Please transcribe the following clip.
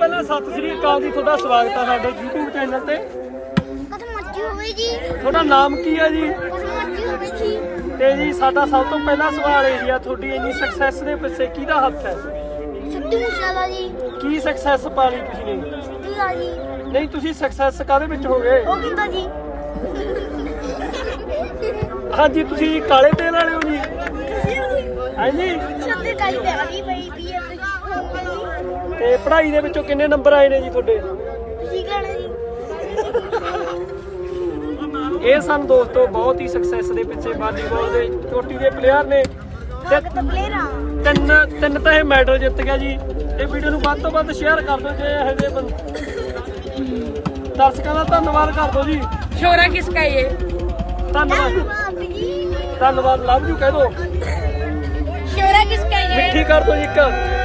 ਪਹਿਲਾਂ ਸਤਿ ਸ੍ਰੀ ਅਕਾਲ ਜੀ ਤੁਹਾਡਾ ਸਵਾਗਤ ਹੈ ਸਾਡੇ YouTube ਚੈਨਲ ਤੇ। ਕਦੋਂ ਮਰਜ਼ੀ ਹੋਵੇ ਜੀ। ਤੁਹਾਡਾ ਨਾਮ ਕੀ ਹੈ ਜੀ? ਕਦੋਂ ਮਰਜ਼ੀ ਹੋਵੇ ਜੀ। ਤੇ ਜੀ ਸਾਡਾ ਸਭ ਤੋਂ ਪਹਿਲਾ ਸਵਾਲ ਇਹ ਜੀ ਆ ਤੁਹਾਡੀ ਇੰਨੀ ਸਕਸੈਸ ਦੇ ਪਿੱਛੇ ਕਿਹਦਾ ਹੱਥ ਹੈ? ਸਿੱਧੂ ਮੂਸੇਵਾਲਾ ਜੀ। ਕੀ ਸਕਸੈਸ ਪਾ ਲਈ ਤੁਸੀਂ ਨੇ? ਸਿੱਧੂ ਦਾ ਜੀ। ਨਹੀਂ ਤੁਸੀਂ ਸਕਸੈਸ ਕਾਦੇ ਵਿੱਚ ਹੋ ਗਏ? ਉਹ ਕਿੰਦਾ ਜੀ। ਹਾਂਜੀ ਤੁਸੀਂ ਕਾਲੇ ਤੇਲ ਵਾਲੇ ਹੋ ਜੀ। ਹਾਂਜੀ। ਸੱਤੇ ਕਾਈ ਤੇ ਪੜ੍ਹਾਈ ਦੇ ਵਿੱਚੋਂ ਕਿੰਨੇ ਨੰਬਰ ਆਏ ਨੇ ਜੀ ਤੁਹਾਡੇ? ਇਹ ਸਨ ਦੋਸਤੋ ਬਹੁਤ ਹੀ ਸਕਸੈਸ ਦੇ ਪਿੱਛੇ ਵਾਲੀਬਾਲ ਦੇ ਚੋਟੀ ਦੇ ਪਲੇਅਰ ਨੇ। ਤਿੰਨ ਤਿੰਨ ਤਾਂ ਇਹ ਮੈਡਲ ਜਿੱਤ ਗਿਆ ਜੀ। ਇਹ ਵੀਡੀਓ ਨੂੰ ਵੱਧ ਤੋਂ ਵੱਧ ਸ਼ੇਅਰ ਕਰ ਦਿਓ ਜੇ ਇਹੋ ਜਿਹੇ ਬੰਦੇ ਦਰਸ਼ਕਾਂ ਦਾ ਧੰਨਵਾਦ ਕਰ ਦਿਓ ਜੀ। ਸ਼ੋਰਾ ਕਿਸਕਾ ਇਹ? ਧੰਨਵਾਦ। ਧੰਨਵਾਦ ਜੀ। ਧੰਨਵਾਦ। ਲਵ ਯੂ ਕਹਿ ਦਿਓ। ਸ਼ੋਰਾ ਕਿਸਕਾ ਇਹ? ਮਿੱਠੀ ਕਰ ਦਿਓ ਜੀ ਇੱਕ।